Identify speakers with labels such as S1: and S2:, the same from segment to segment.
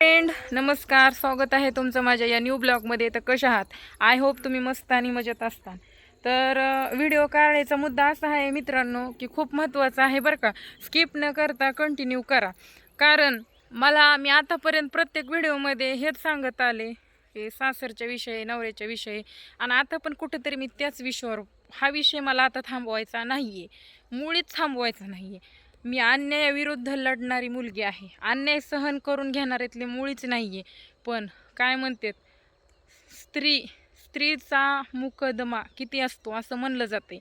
S1: Friend नमस्कार स्वागत आहे तुमचं माझ्या या न्यू ब्लॉगमध्ये तर कशा आहात? आय होप तुम्ही मस्त आणि मजेत असता. तर व्हिडिओ काढायचा मुद्दा असा आहे मित्रांनो की खूप महत्त्वाचा आहे बरं का. स्किप न करता कंटिन्यू करा. कारण मला मी आतापर्यंत प्रत्येक व्हिडिओमध्ये हेच सांगत आले की सासरच्या विषयी नवऱ्याच्या विषयी आणि आता पण कुठेतरी मी त्याच विषयावर हा विषय मला आता थांबवायचा नाही आहे मुळीच थांबवायचा नाही आहे मी अन्यायाविरुद्ध लढणारी मुलगी आहे. अन्याय सहन करून घेणाऱ्यातले मुळीच नाही आहे पण काय म्हणतात? स्त्री स्त्रीचा मुकदमा किती असतो असं म्हणलं जाते.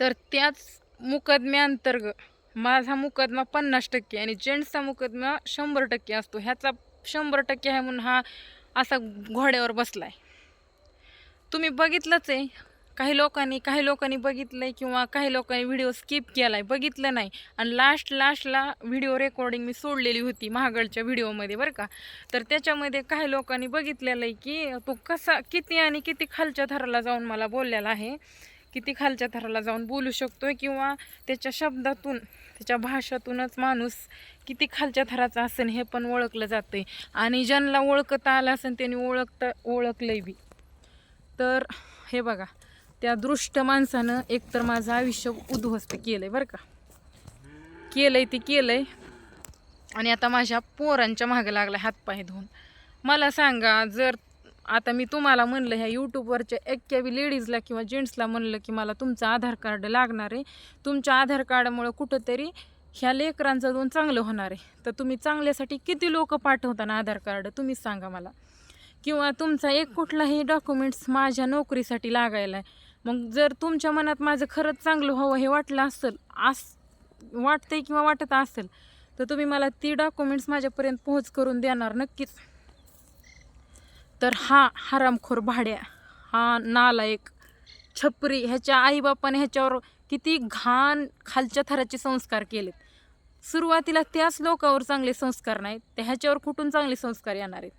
S1: तर त्याच मुकदम्याअंतर्गत माझा मुकदमा पन्नास टक्के आणि जेंट्सचा मुकदमा शंभर टक्के असतो. ह्याचा शंभर टक्के आहे म्हणून हा असा घोड्यावर बसला आहे तुम्ही बघितलंच आहे काही लोकांनी काही लोकांनी बघितलं आहे किंवा काही लोकांनी व्हिडिओ स्किप आहे बघितलं नाही. आणि लास्ट लास्टला व्हिडिओ रेकॉर्डिंग मी सोडलेली होती महागडच्या व्हिडिओमध्ये बरं का. तर त्याच्यामध्ये काही लोकांनी बघितलेलं आहे की तो कसा किती आणि किती खालच्या थराला जाऊन मला बोललेला आहे. किती खालच्या थराला जाऊन बोलू शकतो आहे किंवा त्याच्या शब्दातून त्याच्या भाषातूनच माणूस किती खालच्या थराचा असेल हे पण ओळखलं जातं आहे आणि ज्यांना ओळखता आलं असेल त्यांनी ओळखता ओळखलंय बी. तर हे बघा. त्या दृष्ट माणसानं एकतर माझं आयुष्य उद्ध्वस्त केलंय बरं का. केलंय ते केलंय. आणि आता माझ्या पोरांच्या मागं लागला हातपाय धुवून. मला सांगा जर आता मी तुम्हाला म्हणलं ह्या यूट्यूबवरच्या एक्क्यावी लेडीजला किंवा जेंट्सला म्हणलं की मला तुमचं आधार कार्ड लागणार आहे. तुमच्या आधार कार्डामुळं कुठंतरी ह्या लेकरांचं दोन चांगलं होणार आहे. तर तुम्ही चांगल्यासाठी किती लोक पाठवता ना आधार कार्ड तुम्हीच सांगा मला. किंवा तुमचा एक कुठलाही डॉक्युमेंट्स माझ्या नोकरीसाठी लागायला आहे मग जर तुमच्या मनात माझं खरंच चांगलं व्हावं हे वाटलं असेल आस वाटतंय किंवा वाटत असेल तर तुम्ही मला ती डॉक्युमेंट्स माझ्यापर्यंत पोहोच करून देणार नक्कीच. तर हा हरामखोर भाड्या हा नालायक छपरी ह्याच्या आईबापाने ह्याच्यावर किती घाण खालच्या थराचे संस्कार केलेत. सुरुवातीला त्याच लोकावर चांगले संस्कार नाहीत तर ह्याच्यावर कुठून चांगले संस्कार येणार आहेत?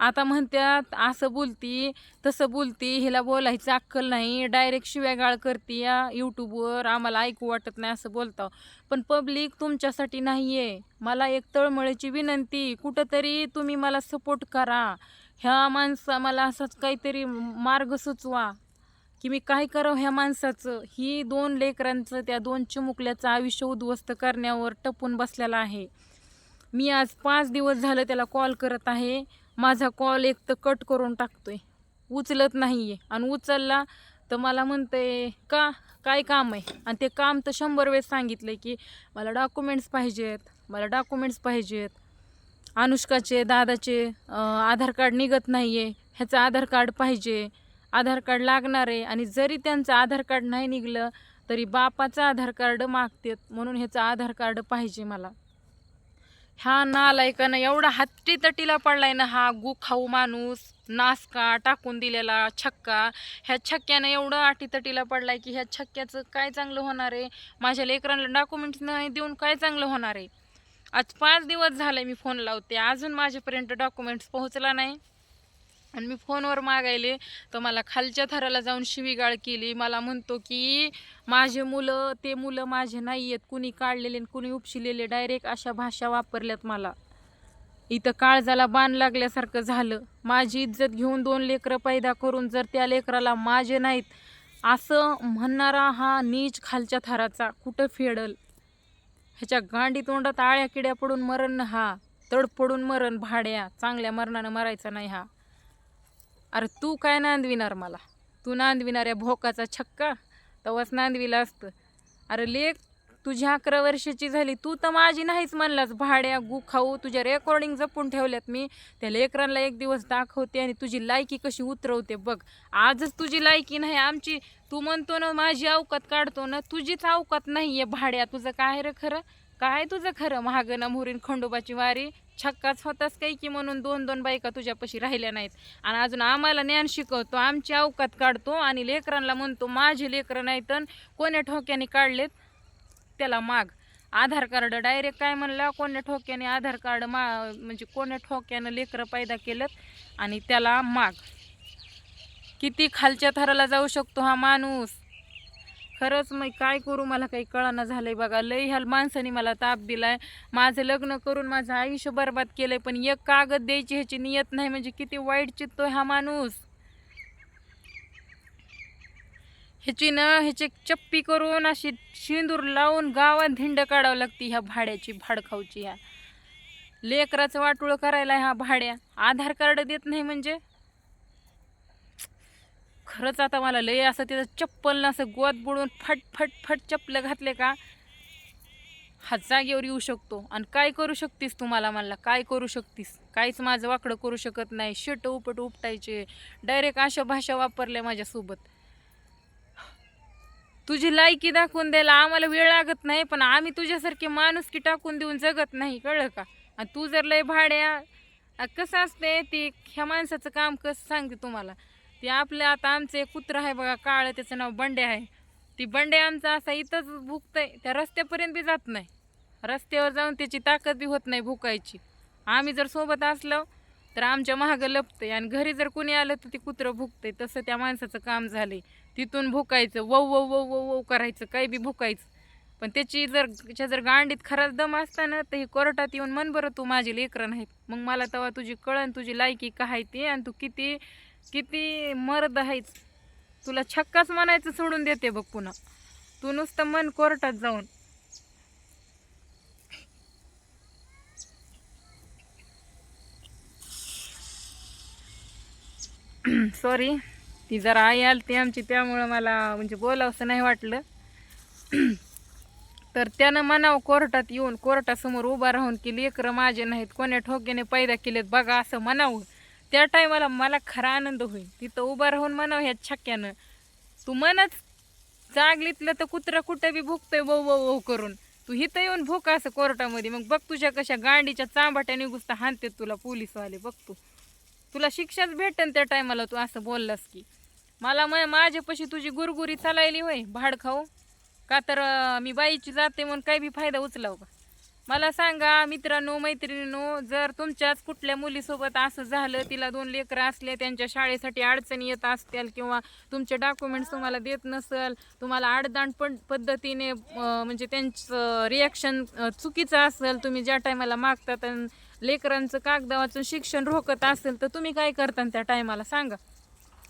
S1: आता म्हणतात असं बोलती तसं बोलती हिला बोलायचं अक्कल नाही डायरेक्ट शिव्यागाळ करते या यूट्यूबवर आम्हाला ऐकू वाटत नाही असं बोलता. पण पब्लिक तुमच्यासाठी नाही आहे मला एक तळमळीची विनंती कुठंतरी तुम्ही मला सपोर्ट करा. ह्या माणसा मला असंच काहीतरी मार्ग सुचवा. की मी काय करावं ह्या माणसाचं? ही दोन लेकरांचं त्या दोन चिमुकल्याचं आयुष्य उद्ध्वस्त करण्यावर टपून बसलेला आहे. मी आज पाच दिवस झालं त्याला कॉल करत आहे. माझा कॉल एक तर कट करून टाकतोय. उचलत नाही आहे आणि उचलला तर मला म्हणतंय का? काय काम आहे? आणि ते काम तर शंभर वेळेस सांगितलं की मला डॉक्युमेंट्स पाहिजेत. मला डॉक्युमेंट्स पाहिजेत. अनुष्काचे दादाचे आधार कार्ड निघत नाही आहे ह्याचं आधार कार्ड पाहिजे. आधार कार्ड लागणार आहे. आणि जरी त्यांचं आधार कार्ड नाही निघलं तरी बापाचं आधार कार्ड मागतात. म्हणून ह्याचं आधार कार्ड पाहिजे मला. ह्या नालायकानं एवढा हत्ती तटीला पडलाय ना हा गु खाऊ माणूस नासका टाकून दिलेला छक्का. ह्या छक्क्यानं एवढं आटीतटीला पडलाय की ह्या छक्क्याचं काय चांगलं होणार आहे? माझ्या लेकरांना डॉक्युमेंट्स नाही देऊन काय चांगलं होणार आहे? आज पाच दिवस झाले मी फोन लावते. अजून माझ्यापर्यंत डॉक्युमेंट्स पोहोचला नाही. आणि मी फोनवर मागायले तर मला खालच्या थराला जाऊन शिवीगाळ केली. मला म्हणतो की माझे मुलं ते मुलं माझे नाही आहेत कुणी काढलेले आणि कुणी उपशिलेले डायरेक्ट अशा भाषा वापरल्यात मला. इथं काळजाला बाण लागल्यासारखं झालं. माझी इज्जत घेऊन दोन लेकरं पैदा करून जर त्या लेकराला माझे नाहीत असं म्हणणारा हा नीच खालच्या थराचा कुठं फेडल? ह्याच्या गांडी तोंडात आळ्या किड्या पडून मरण हा तडपडून मरण भाड्या. चांगल्या मरणानं मरायचा नाही हा. अरे तू काय नांदविणार मला? तू नांदविणार या भोकाचा छक्का? तवाच नांदविला असतं. अरे लेख तुझी अकरा वर्षाची झाली. तू तर माझी नाहीच म्हणलास. भाड्या गु खाऊ तुझ्या रेकॉर्डिंग जपून ठेवल्यात मी. त्या लेकरांना एक दिवस दाखवते आणि तुझी लायकी कशी उतरवते बघ. आजच तुझी लायकी नाही आमची. तू म्हणतो ना माझी अवकात काढतो ना तुझीच अवकात नाही आहे भाड्या. तुझं काय रे खरं? काय तुझं खरं? महागणा मोरीन खंडोबाची वारी? छक्काच होताच काही की म्हणून दोन दोन बायका तुझ्यापाशी राहिल्या नाहीत. आणि अजून आम्हाला ज्ञान शिकवतो आमची अवकात काढतो आणि लेकरांना म्हणतो माझे लेकरं नाहीत तर कोण्या ठोक्याने काढलेत त्याला माग. आधार कार्ड डायरेक्ट काय म्हणला कोण्या ठोक्याने आधार कार्ड मा म्हणजे कोण्या ठोक्यानं लेकरं पैदा केलं आणि त्याला माग. किती खालच्या थराला जाऊ शकतो हा माणूस? खरंच मग काय करू मला काही कळना झालंय बघा. लई ह्या माणसाने मला ताप दिलाय. माझं लग्न करून माझं आयुष्य बरबाद केलंय पण एक कागद द्यायची ह्याची नियत नाही म्हणजे किती वाईट चित्तोय हा माणूस. ह्याची ना ह्याची चप्पी करून अशी शिंदूर लावून गावात धिंड काढावं लागती ह्या भाड्याची भाडखावची ह्या. लेकराचं वाटोळं करायला ह्या भाड्या. आधार कार्ड देत नाही म्हणजे? खरंच आता मला लय असं त्याचं चप्पल असं गोत बुडून फट फट फट चप्पल घातले का? हा जागेवर येऊ शकतो. आणि काय करू शकतीस तू मला म्हणला? काय करू शकतीस? काहीच माझं वाकडं करू शकत नाही. शट उपट उपटायचे. डायरेक्ट अशा भाषा वापरल्या माझ्यासोबत. तुझी लायकी दाखवून द्यायला आम्हाला वेळ लागत नाही पण आम्ही तुझ्यासारखे माणुसकी टाकून देऊन जगत नाही कळलं का? आणि तू जर लय भाड्या कसं असते ती ह्या माणसाचं काम कसं सांगते तुम्हाला? ते आपलं आता आमचं एक कुत्र आहे बघा काळं त्याचं नाव बंडे आहे. ती बंडे आमचा असा इथंच भुकतंय त्या रस्त्यापर्यंत बी जात नाही. रस्त्यावर जाऊन त्याची ताकद बी होत नाही भुकायची. आम्ही जर सोबत असलो तर आमच्या महागं लपतंय आणि घरी जर कोणी आलं तर ते कुत्रं भुकतंय. तसं त्या माणसाचं काम झालंय. तिथून भुकायचं वव वव वव वव वव करायचं काही बी भुकायचं. पण त्याची जर त्याच्या जर गांडीत खराच दम असताना तर हे कोर्टात येऊन मन बरं तू माझी लेकरं नाहीत. मग मला तेव्हा तुझी कळण तुझी लायकी काय ती आणि तू किती किती मर्द आहेच तुला छक्काच म्हणायचं सोडून देते बघ पुन्हा. तू नुसतं मन कोर्टात जाऊन. सॉरी ती जरा आई आली ती आमची त्यामुळं मला म्हणजे बोलावंसं नाही वाटलं. तर त्यानं म्हणावं कोर्टात येऊन कोर्टासमोर उभा राहून की लेकरं माझे नाहीत कोण्या ठोक्याने पैदा केलेत बघा असं म्हणावं. त्या टायमाला मला खरा आनंद होईल. तिथं उभा राहून म्हणावं ह्या छक्क्यानं. तू मनच जागलीतलं तर कुत्रा कुठं बी भुकतोय वव वव करून. तू इथं येऊन भूक असं कोर्टामध्ये. मग बघ तुझ्या कशा गांडीच्या चांबाट्याने निघुसता हानते तुला पोलीसवाले. बघ तू. तुला शिक्षाच भेटन त्या टायमाला तू असं बोललास की. मला म माझ्यापाशी तुझी गुरगुरी चालायली होय भाड खाऊ का तर मी बाईची जाते म्हणून काही बी फायदा उचलाव का? मला सांगा मित्रांनो मैत्रिणींनो जर तुमच्याच कुठल्या मुलीसोबत असं झालं तिला दोन लेकरं असले त्यांच्या शाळेसाठी अडचणी येत असतील किंवा तुमचे डॉक्युमेंट्स तुम्हाला देत नसेल तुम्हाला आडदांड पण पद्धतीने म्हणजे त्यांचं रिॲक्शन चुकीचं असेल तुम्ही ज्या टायमाला मागतात आणि लेकरांचं कागदावाचं शिक्षण रोखत असेल तर तुम्ही काय करता त्या टायमाला सांगा.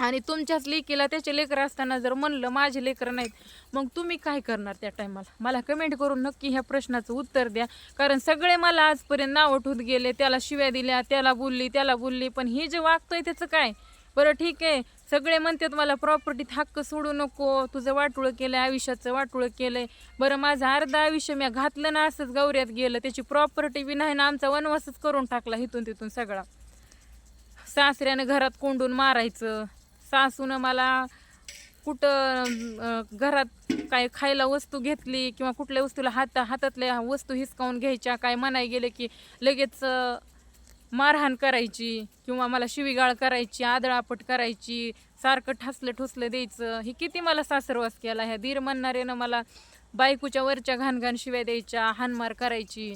S1: आणि तुमच्याच लेकीला त्याचे लेकरं असताना जर म्हणलं माझे लेकरं नाहीत मग तुम्ही काय करणार त्या टायमाला? मला कमेंट करून नक्की ह्या प्रश्नाचं उत्तर द्या. कारण सगळे मला आजपर्यंत नाव ठूत गेले त्याला शिव्या दिल्या त्याला बोलली त्याला बोलली पण हे जे वागतंय त्याचं काय? बरं ठीक आहे. सगळे म्हणतात मला प्रॉपर्टीत हक्क सोडू नको. तुझं वाटोळं केलं आहे आयुष्याचं वाटोळं आहे बरं माझं अर्ध आयुष्य मी घातलं ना असंच गौऱ्यात गेलं. त्याची प्रॉपर्टी बी नाही ना आमचा वनवासच करून टाकला इथून तिथून सगळा. सासऱ्यानं घरात कोंडून मारायचं. सासूनं मला कुठं घरात काय खायला वस्तू घेतली किंवा कुठल्या वस्तूला हात हातातल्या वस्तू हिसकावून घ्यायच्या काय म्हणाय गेले की लगेच मारहाण करायची किंवा मला शिवीगाळ करायची आदळापट करायची सारखं ठसलं ठुसलं द्यायचं. हे किती मला सासरवास केला. ह्या दीर म्हणणाऱ्यानं मला बायकोच्या वरच्या घाणघाण शिव्या द्यायच्या हानमार करायची.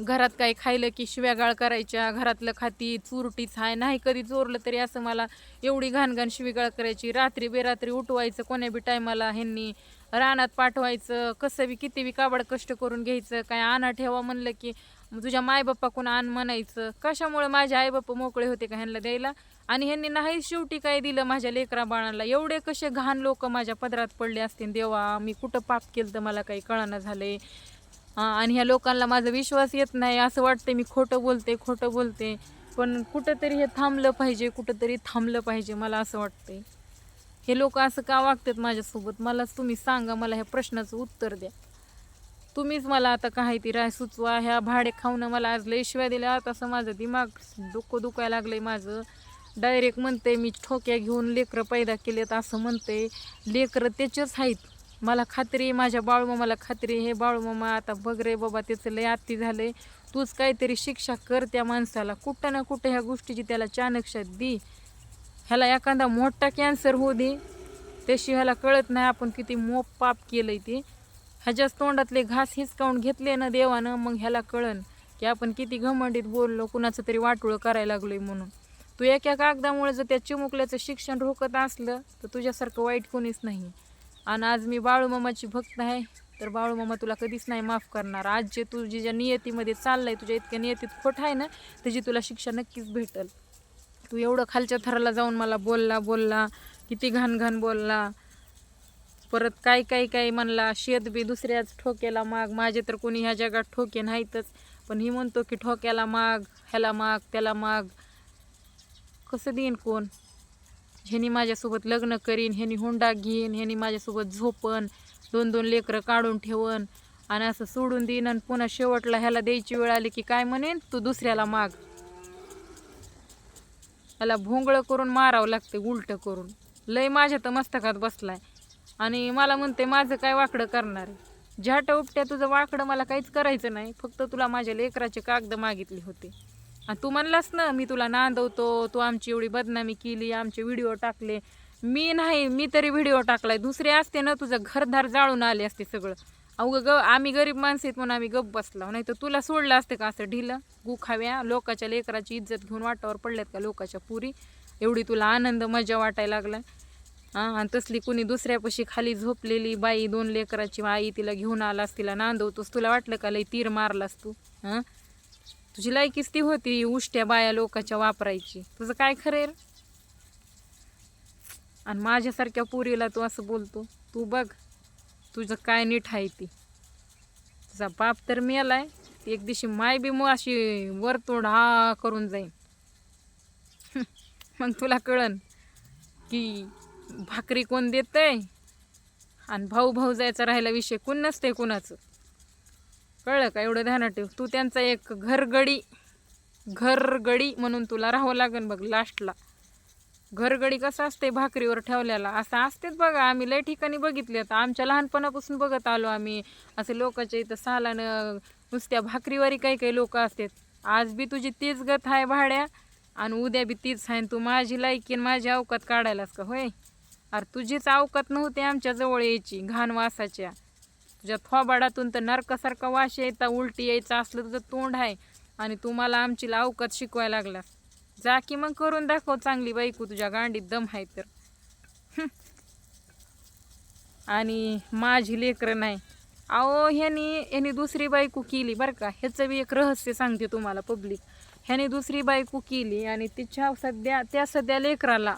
S1: घरात काही खायलं की शिव्यागाळ करायच्या घरातलं खाती चुरटीच आहे नाही कधी चोरलं तरी असं मला एवढी घाणघाण शिवीगाळ करायची. रात्री बेरात्री उठवायचं कोण्या बी टायमाला ह्यांनी रानात पाठवायचं कसं बी किती बी काबड कष्ट करून घ्यायचं काय आणा ठेवा म्हणलं की तुझ्या तुझ्या मायबाप्पाकडून आण म्हणायचं. कशामुळे माझे आईबाप्पा मोकळे होते का ह्यांना द्यायला? आणि ह्यांनी नाही शेवटी काय दिलं माझ्या लेकरा बाळाला? एवढे कसे घाण लोक माझ्या पदरात पडले असतील? देवा मी कुठं पाप केलं तर मला काही कळाना झालं आहे आणि ह्या लोकांना माझा विश्वास येत नाही असं वाटतं मी खोटं बोलते खोटं बोलते. पण कुठंतरी हे थांबलं पाहिजे कुठंतरी थांबलं पाहिजे मला असं वाटतंय. हे लोक असं का वागतात माझ्यासोबत? मलाच तुम्ही सांगा मला ह्या प्रश्नाचं उत्तर द्या. तुम्हीच मला आता काहीतरी ती राय सुचवा. ह्या भाडे खाऊन मला आज लय शिव्या दिल्या. तसं माझं दिमाग डोकं दुखायला लागलं आहे माझं. डायरेक्ट म्हणते मी ठोक्या घेऊन लेकरं पैदा केलेत असं म्हणते लेकरं त्याचेच आहेत. मला खात्री माझ्या बाळूमामाला खात्री हे बाळूमामा आता बघ रे बाबा त्याचं लय आत्ती झालंय. तूच काहीतरी शिक्षा कर त्या माणसाला. कुठं ना कुठं ह्या गोष्टीची त्याला चाणक्षात दी. ह्याला एखादा मोठा कॅन्सर होऊ दे. त्याशी ह्याला कळत नाही आपण किती मोप पाप केलंय ते. ह्याच्याच तोंडातले घास हिसकावून घेतले ना देवानं? मग ह्याला कळन की आपण किती घमंडीत बोललो कुणाचं तरी वाटोळं करायला लागलोय म्हणून. तू एका कागदामुळे जर त्या चिमुकल्याचं शिक्षण रोखत असलं तर तुझ्यासारखं वाईट कोणीच नाही. आणि आज मी बाळूमामाची भक्त आहे. तर बाळूमामा तुला कधीच नाही माफ करणार. आज जे तू जे ज्या नियतीमध्ये चाललंय तुझ्या इतक्या नियतीत खोट आहे ना त्याची तुला शिक्षा नक्कीच भेटल. तू एवढं खालच्या थराला जाऊन मला बोलला बोलला किती घाण घाण बोलला. परत काय काय काय म्हणला शेत बी दुसऱ्याच ठोक्याला माग माझे तर कोणी ह्या जगात ठोके नाहीतच. पण ही म्हणतो की ठोक्याला माग ह्याला माग त्याला माग. कसं देईन कोण? ह्यानी माझ्यासोबत लग्न करीन ह्यानी हुंडा घेईन ह्यानी माझ्यासोबत झोपन दोन दोन लेकरं काढून ठेवन आणि असं सोडून देईन आणि पुन्हा शेवटला ह्याला द्यायची वेळ आली की काय म्हणेन? तू दुसऱ्याला माग. ह्याला भोंगळं करून मारावं लागते उलटं करून. लय माझ्या तर मस्तकात बसलाय. आणि मला म्हणते माझं काय वाकडं करणार आहे? झ्याट उपट्या तुझं वाकडं मला काहीच करायचं नाही. फक्त तुला माझ्या लेकराचे कागद मागितले होते. तू म्हणलास ना मी तुला नांदवतो तू आमची एवढी बदनामी केली आमचे व्हिडिओ टाकले. मी नाही मी तरी व्हिडिओ टाकलाय. दुसरे असते ना तुझं घरदार जाळून आले असते सगळं. अवघं ग आम्ही गरीब माणसं आहेत म्हणून आम्ही गप बसला. नाही तर तुला सोडलं असते का असं ढिलं? गुखाव्या लोकाच्या लेकराची इज्जत घेऊन वाटावर पडल्यात का लोकाच्या पुरी? एवढी तुला आनंद मजा वाटायला लागला हां आणि तसली कुणी दुसऱ्यापाशी खाली झोपलेली बाई दोन लेकराची आई तिला घेऊन आलास तिला नांदवतोस. तुला वाटलं का लई तीर मारलास तू? हां? तुझी लायकीच ती होती उष्ट्या बाया लोकाच्या वापरायची. तुझं काय खरेल आणि माझ्यासारख्या पुरीला तू असं बोलतो तू बघ तुझं काय नीट आहे ती. तुझा बाप तर मेलाय एक दिवशी माय बी मग अशी वरतोड हा करून जाईन. मग तुला कळन की भाकरी कोण देतंय? आणि भाऊ भाऊ जायचा राहिला विषय कोण नसते कुणाचं? कळलं का? एवढं ध्यानात ठेव. तू त्यांचा एक घरगडी घरगडी म्हणून तुला राहावं लागेल बघ लास्टला घरगडी कसं असते भाकरीवर ठेवल्याला असं असतेच बघा. आम्ही लय ठिकाणी बघितले आता. आमच्या लहानपणापासून बघत आलो आम्ही. असं लोकांच्या इथं सालानं नुसत्या भाकरीवारी काही काही लोक असतात. आज बी तुझी तीच गत आहे भाड्या आणि उद्या बी तीच आहे तू माझी लायकी माझी अवकात काढायलास का? होय? अरे तुझीच अवकात नव्हती आमच्या जवळ यायची घाण वासाच्या. तुझ्या थोबाडातून तर नरकासारखा वास यायचा उलटी यायचा असलं तुझं तोंड आहे. आणि तुम्हाला आमची अवकात शिकवायला लागला जा की मग करून दाखव चांगली बायको तुझ्या गांडीत दम आहे तर. आणि माझी लेकरं नाही. अहो ह्यानी ह्यानी दुसरी बायको केली बरं का. ह्याचं बी एक रहस्य सांगते तुम्हाला पब्लिक ह्याने दुसरी बायको केली आणि तिच्या सध्या त्या सध्या लेकराला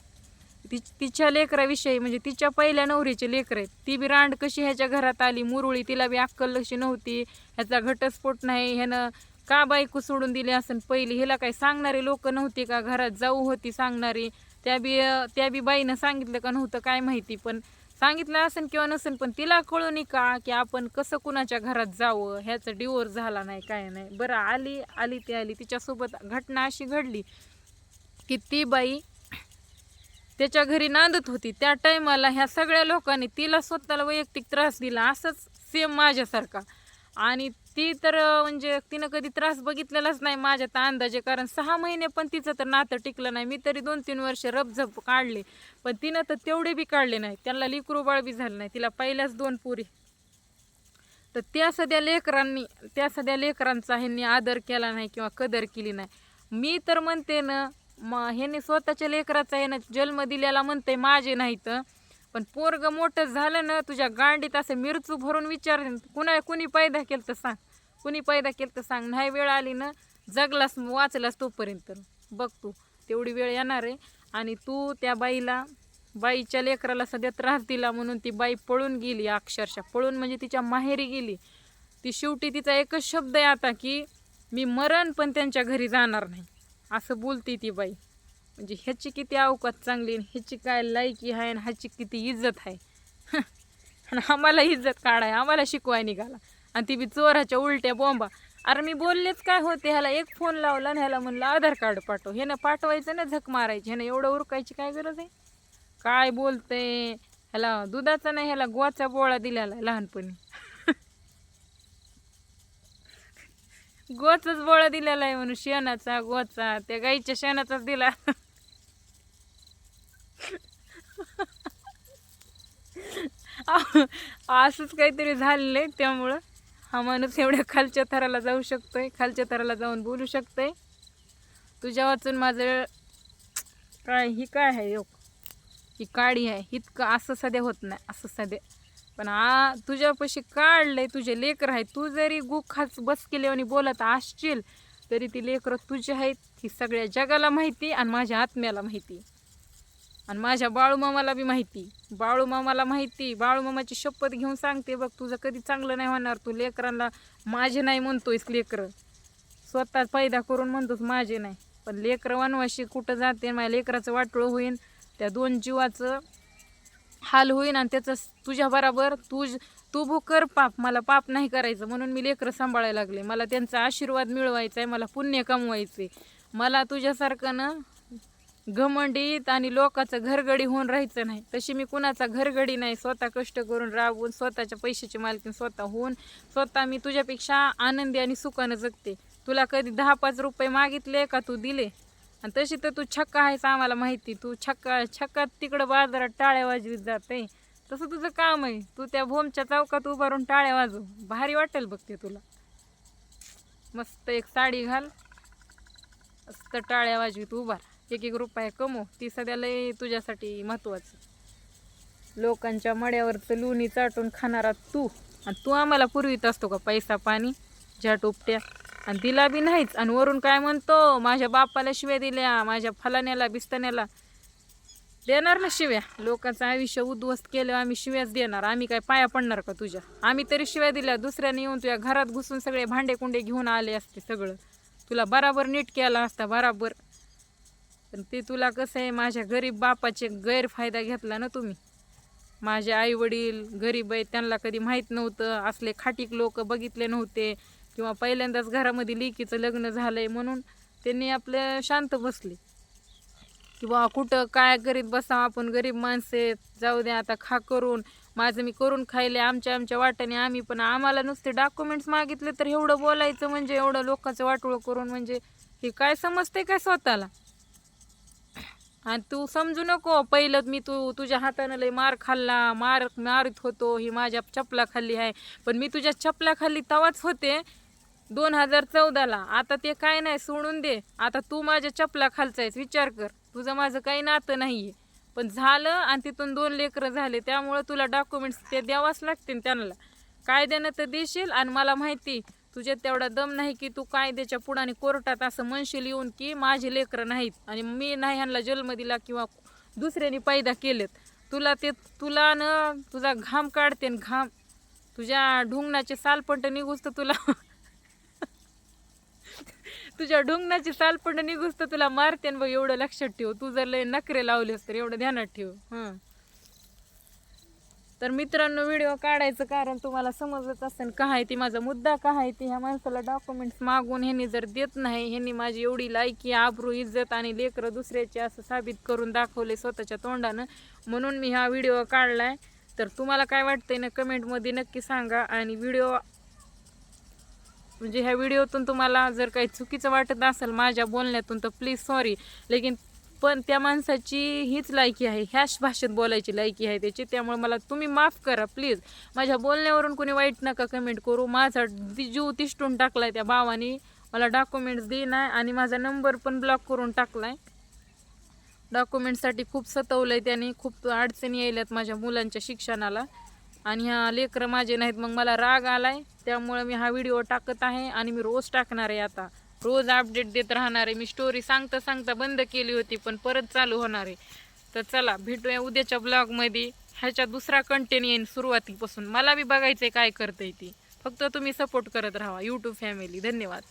S1: ति तिच्या लेकराविषयी म्हणजे तिच्या पहिल्या नवरीचे लेकर आहेत. ती बी रांड कशी ह्याच्या घरात आली मुरुळी तिला बी अक्कल लक्ष नव्हती. ह्याचा घटस्फोट नाही ह्यानं का बायको सोडून दिली असं पहिली? हिला काही सांगणारे लोक नव्हती का? घरात जाऊ होती सांगणारी. त्या बी त्या बी बाईनं सांगितलं का नव्हतं काय माहिती? पण सांगितलं असेल किंवा नसेल पण तिला कळून का की आपण कसं कुणाच्या घरात जावं? ह्याचं डिवोर्स झाला नाही काय नाही. बरं आली आली ती आली. तिच्यासोबत घटना अशी घडली की ती बाई त्याच्या घरी नांदत होती. त्या टायमाला ह्या सगळ्या लोकांनी तिला स्वतःला वैयक्तिक त्रास दिला. असंच सेम माझ्यासारखा. आणि ती तर म्हणजे तिनं कधी त्रास बघितलेलाच नाही माझ्या तर अंदाजे. कारण सहा महिने पण तिचं तर नातं टिकलं नाही. मी तरी दोन तीन वर्ष रबझप काढले. पण तिनं तर तेवढे बी काढले नाही. त्यांना लिकरूबाळ बी झालं नाही. तिला पहिल्याच दोन पुरी. तर त्या सध्या लेकरांनी त्या सध्या लेकरांचा ह्यांनी आदर केला नाही किंवा कदर केली नाही. मी तर म्हणते ना म ह्यांनी स्वतःच्या लेकराचा आहे ना जन्म दिलेला म्हणते माझे नाही तर. पण पोरग मोठं झालं ना तुझ्या गांडीत असं मिरचू भरून विचार कुणा कुणी पैदा केलं तर सांग. कुणी पैदा केलं तर सांग. नाही वेळ आली ना जगलास वाचलास तोपर्यंत. बघ तू तेवढी वेळ येणार आहे. आणि तू त्या बाईला बाईच्या लेकराला सध्या त्रास दिला म्हणून ती बाई पळून गेली अक्षरशः पळून म्हणजे तिच्या माहेरी गेली. ती शेवटी तिचा एकच शब्द आहे आता की मी मरण पण त्यांच्या घरी जाणार नाही. असं बोलते ती बाई. म्हणजे ह्याची किती अवकात चांगली आणि ह्याची काय लायकी आहे आणि ह्याची किती इज्जत आहे. आणि आम्हाला इज्जत काढाय आम्हाला शिकवाय निघाला. आणि ती बी चोराच्या उलट्या बॉम्बा अरे मी बोललेच काय होते ह्याला एक फोन लावला आणि ह्याला म्हणलं आधार कार्ड पाठव. ह्यानं पाठवायचं ना झक मारायची. ह्यानं एवढं उरकायची काय गरज आहे? काय बोलते ह्याला दुधाचा नाही ह्याला गुवाचा बोळा दिलेला लहानपणी. गोचाच बोळा दिलेला आहे म्हणून शेणाचा गोचा त्या गाईच्या शेणाचाच दिला. असंच काहीतरी झालेलं आहे त्यामुळं. हा माणूस एवढ्या खालच्या थराला जाऊ शकतोय खालच्या थराला जाऊन बोलू शकतोय. तुझ्या वाचून माझं काय ही काय आहे योग? ही काळी आहे इतकं असं सध्या होत नाही असं सध्या. पण आ तुझ्यापाशी काढलंय तुझे लेकर आहेत. तू जरी गुखाच बस केल्याने बोलत असशील तरी ती लेकरं तुझी आहेत. ही सगळ्या जगाला माहिती आणि माझ्या आत्म्याला माहिती. आणि माझ्या बाळूमामाला बी माहिती. बाळूमामाला माहिती. बाळूमामाची शपथ घेऊन सांगते बघ तुझं कधी चांगलं नाही होणार. तू लेकरांना माझे नाही म्हणतोयस लेकरं. स्वतः पैदा करून म्हणतोस माझे नाही. पण लेकरं वनवाशी कुठं जाते माझ्या लेकराचं वाटोळं होईन त्या दोन जीवाचं हाल होईन आणि त्याचं तुझ्या बरोबर तू तू भू कर पाप मला पाप नाही करायचं म्हणून मी लेकरं सांभाळायला लागले. मला त्यांचा आशीर्वाद मिळवायचा आहे मला पुण्य कमवायचे मला तुझ्यासारखं ना घमंडीत आणि लोकाचं घरगडी होऊन राहायचं नाही. तशी मी कुणाचा घरगडी नाही. स्वतः कष्ट करून राबवून स्वतःच्या पैशाची मालकीन स्वतः होऊन स्वतः मी तुझ्यापेक्षा आनंदी आणि सुखानं जगते. तुला कधी दहा पाच रुपये मागितले का तू दिले? आणि तशी तर तू छक्का आहेस आम्हाला माहिती. तू छक्का छक्कात तिकडं बाजारात टाळ्या वाजवीत जाते. तसं तुझं काम आहे. तू त्या भोमच्या चौकात उभारून टाळ्या वाजव. भारी वाटेल बघ ते तुला. मस्त एक साडी घाल. मस्त टाळ्या वाजवीत उभार एक एक रुपया कमव. ती सध्या लय तुझ्यासाठी महत्वाचं. लोकांच्या मड्यावरचं लोणी चाटून खाणारा तू. आणि तू आम्हाला पुरवीत असतो का पैसा पाणी ज्या टोपट्या? आणि तिला बी नाहीच. आणि वरून काय म्हणतो माझ्या बापाला शिव्या दिल्या माझ्या फलाण्याला बिस्ताण्याला. देणार ना शिव्या? लोकांचं आयुष्य उद्ध्वस्त केलं आम्ही शिव्याच देणार. आम्ही काय पाया पडणार का तुझ्या? आम्ही तरी शिव्या दिल्या. दुसऱ्याने येऊन तुझ्या घरात घुसून सगळे भांडे कुंडे घेऊन आले असते सगळं. तुला बराबर नीट केला असता बराबर. पण ते तुला कसं आहे माझ्या गरीब बापाचे गैरफायदा घेतला ना तुम्ही. माझे आई वडील गरीब आहेत त्यांना कधी माहीत नव्हतं. असले खाटीक लोक बघितले नव्हते. किंवा पहिल्यांदाच घरामध्ये लेकीचं लग्न झालंय म्हणून त्यांनी आपलं शांत बसले. किंवा कुठं काय करीत बसा आपण गरीब माणसे जाऊ द्या आता खा करून माझं मी करून खायले आमच्या आमच्या वाट्याने आम्ही पण आम्हाला नुसते डॉक्युमेंट्स मागितले तर एवढं बोलायचं म्हणजे एवढं लोकांचं वाटोळं करून म्हणजे हे काय समजते काय स्वतःला? आणि तू समजू नको पहिलं मी तू तुझ्या हातानं लय मार खाल्ला मार मारित होतो ही माझ्या चपला खाल्ली आहे. पण मी तुझ्या चपला खाल्ली तवाच होते. दोन हजार चौदाला. आता ते काय नाही सोडून दे. आता तू माझ्या चपला खालचायस विचार कर. तुझं माझं काही नातं नाही आहे पण झालं आणि तिथून दोन लेकरं झाले त्यामुळं तुला डॉक्युमेंट्स ते द्यावाच लागतील त्यांना. कायद्यानं तर देशील आणि मला माहिती तुझ्यात तेवढा दम नाही की तू कायद्याच्या पुढाने कोर्टात असं म्हणशील येऊन की माझे लेकरं नाहीत आणि मी नाही ह्यांना जन्म दिला किंवा दुसऱ्याने पैदा केलेत. तुला ते तुला न तुझा घाम काढते घाम तुझ्या ढुंगणाचे सालपंट निघूस तर तुला तुझ्या ढुंगणाची सालपंट निघूस तर तुला मारते बघ एवढं लक्षात ठेव. तू जर लय नखरे लावलेस तर एवढं ध्यानात ठेव. हं. तर मित्रांनो व्हिडिओ काढायचं कारण तुम्हाला समजत असेल का आहे ती माझा मुद्दा का आहे ती. ह्या माणसाला डॉक्युमेंट्स मागून ह्यांनी जर देत नाही ह्यांनी माझी एवढी लायकी आबरू इज्जत आणि लेकरं दुसऱ्याचे असं साबित करून दाखवले स्वतःच्या तोंडानं. म्हणून मी हा व्हिडिओ काढलाय. तर तुम्हाला काय वाटतंय ना कमेंटमध्ये नक्की सांगा. आणि व्हिडिओ म्हणजे ह्या व्हिडिओतून तुम्हाला जर काही चुकीचं वाटत असेल माझ्या बोलण्यातून तर प्लीज सॉरी लेकिन पण त्या माणसाची हीच लायकी आहे. ह्याच भाषेत बोलायची लायकी आहे त्याची. त्यामुळे मला तुम्ही माफ करा प्लीज माझ्या बोलण्यावरून कोणी वाईट नका कमेंट करू. माझा दि- जीव तिष्टून टाकलाय त्या भावाने. मला डॉक्युमेंट्स देणार आणि माझा नंबर पण ब्लॉक करून टाकला आहे डॉक्युमेंटसाठी खूप सतवलं आहे त्याने. खूप अडचणी यायल्यात माझ्या मुलांच्या शिक्षणाला. आणि ह्या लेकरं माझे नाहीत मग मला राग आलाय. त्यामुळे मी हा व्हिडिओ टाकत आहे आणि मी रोज टाकणार आहे आता. रोज अपडेट देत राहणार आहे. मी स्टोरी सांगता सांगता बंद केली होती पण परत चालू होणार आहे. तर चला भेटूया उद्याच्या ब्लॉगमध्ये ह्याच्या दुसरा कंटेंट येईन सुरुवातीपासून. मला बी बघायचं आहे काय करतंय ती. फक्त तुम्ही सपोर्ट करत राहा यूट्यूब फॅमिली धन्यवाद.